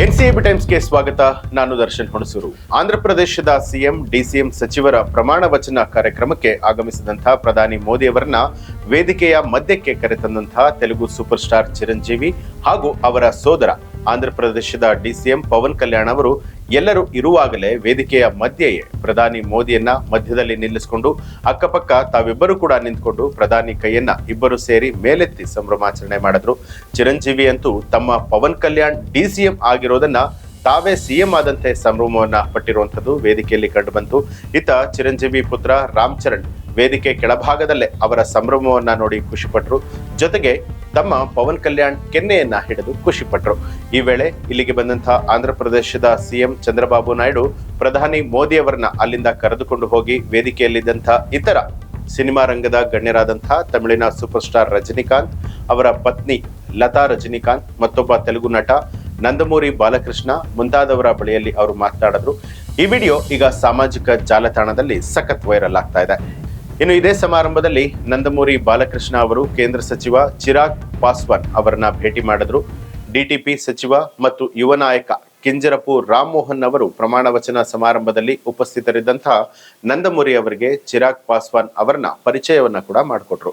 ಎನ್ಸಿಎಬಿ ಟೈಮ್ಸ್ಗೆ ಸ್ವಾಗತ. ನಾನು ದರ್ಶನ್ ಹುಣಸೂರು. ಆಂಧ್ರಪ್ರದೇಶದ ಸಿಎಂ, ಡಿಸಿಎಂ ಸಚಿವರ ಪ್ರಮಾಣ ವಚನ ಕಾರ್ಯಕ್ರಮಕ್ಕೆ ಆಗಮಿಸಿದಂತಹ ಪ್ರಧಾನಿ ಮೋದಿ ಅವರನ್ನ ವೇದಿಕೆಯ ಮಧ್ಯಕ್ಕೆ ಕರೆತಂದಂತಹ ತೆಲುಗು ಸೂಪರ್ ಸ್ಟಾರ್ ಚಿರಂಜೀವಿ ಹಾಗೂ ಅವರ ಸೋದರ ಆಂಧ್ರಪ್ರದೇಶದ ಡಿಸಿಎಂ ಪವನ್ ಕಲ್ಯಾಣ್ ಅವರು, ಎಲ್ಲರೂ ಇರುವಾಗಲೇ ವೇದಿಕೆಯ ಮಧ್ಯೆಯೇ ಪ್ರಧಾನಿ ಮೋದಿಯನ್ನ ಮಧ್ಯದಲ್ಲಿ ನಿಲ್ಲಿಸಿಕೊಂಡು ಅಕ್ಕಪಕ್ಕ ತಾವಿಬ್ಬರು ಕೂಡ ನಿಂತ್ಕೊಂಡು ಪ್ರಧಾನಿ ಕೈಯನ್ನ ಇಬ್ಬರು ಸೇರಿ ಮೇಲೆತ್ತಿ ಸಂಭ್ರಮಾಚರಣೆ ಮಾಡಿದ್ರು. ಚಿರಂಜೀವಿ ಅಂತೂ ತಮ್ಮ ಪವನ್ ಕಲ್ಯಾಣ್ ಡಿಸಿಎಂ ಆಗಿರೋದನ್ನ ತಾವೇ ಸಿಎಂ ಆದಂತೆ ಸಂಭ್ರಮವನ್ನ ಪಟ್ಟಿರುವಂಥದ್ದು ವೇದಿಕೆಯಲ್ಲಿ ಕಂಡುಬಂತು ಇತ್ತ ಚಿರಂಜೀವಿ ಪುತ್ರ ರಾಮ್ ಚರಣ್ ವೇದಿಕೆ ಕೆಳಭಾಗದಲ್ಲೇ ಅವರ ಸಂಭ್ರಮವನ್ನ ನೋಡಿ ಖುಷಿಪಟ್ಟರು ಜೊತೆಗೆ ತಮ್ಮ ಪವನ್ ಕಲ್ಯಾಣ್ ಕೆನ್ನೆಯನ್ನ ಹಿಡಿದು ಖುಷಿಪಟ್ಟರು ಈ ವೇಳೆ ಇಲ್ಲಿಗೆ ಬಂದಂತಹ ಆಂಧ್ರ ಪ್ರದೇಶದ ಸಿಎಂ ಚಂದ್ರಬಾಬು ನಾಯ್ಡು, ಪ್ರಧಾನಿ ಮೋದಿ ಅವರನ್ನ ಅಲ್ಲಿಂದ ಕರೆದುಕೊಂಡು ಹೋಗಿ ವೇದಿಕೆಯಲ್ಲಿದ್ದಂತಹ ಇತರ ಸಿನಿಮಾ ರಂಗದ ಗಣ್ಯರಾದಂತಹ ತಮಿಳಿನ ಸೂಪರ್ ಸ್ಟಾರ್ ರಜನಿಕಾಂತ್, ಅವರ ಪತ್ನಿ ಲತಾ ರಜನಿಕಾಂತ್, ಮತ್ತೊಬ್ಬ ತೆಲುಗು ನಟ ನಂದಮೂರಿ ಬಾಲಕೃಷ್ಣ ಮುಂತಾದವರ ಬಳಿಯಲ್ಲಿ ಅವರು ಮಾತನಾಡಿದ್ರು. ಈ ವಿಡಿಯೋ ಈಗ ಸಾಮಾಜಿಕ ಜಾಲತಾಣದಲ್ಲಿ ಸಖತ್ ವೈರಲ್ ಆಗ್ತಾ ಇದೆ. ಇನ್ನು ಇದೇ ಸಮಾರಂಭದಲ್ಲಿ ನಂದಮೂರಿ ಬಾಲಕೃಷ್ಣ ಅವರು ಕೇಂದ್ರ ಸಚಿವ ಚಿರಾಗ್ ಪಾಸ್ವಾನ್ ಅವರನ್ನ ಭೇಟಿ ಮಾಡಿದ್ರು. ಡಿಟಿಪಿ ಸಚಿವ ಮತ್ತು ಯುವ ನಾಯಕ ಕಿಂಜರಪು ರಾಮ್ಮೋಹನ್ ಅವರು ಪ್ರಮಾಣ ವಚನ ಸಮಾರಂಭದಲ್ಲಿ ಉಪಸ್ಥಿತರಿದ್ದಂತಹ ನಂದಮೂರಿ ಅವರಿಗೆ ಚಿರಾಗ್ ಪಾಸ್ವಾನ್ ಅವರನ್ನ ಪರಿಚಯವನ್ನ ಕೂಡ ಮಾಡಿಕೊಟ್ರು.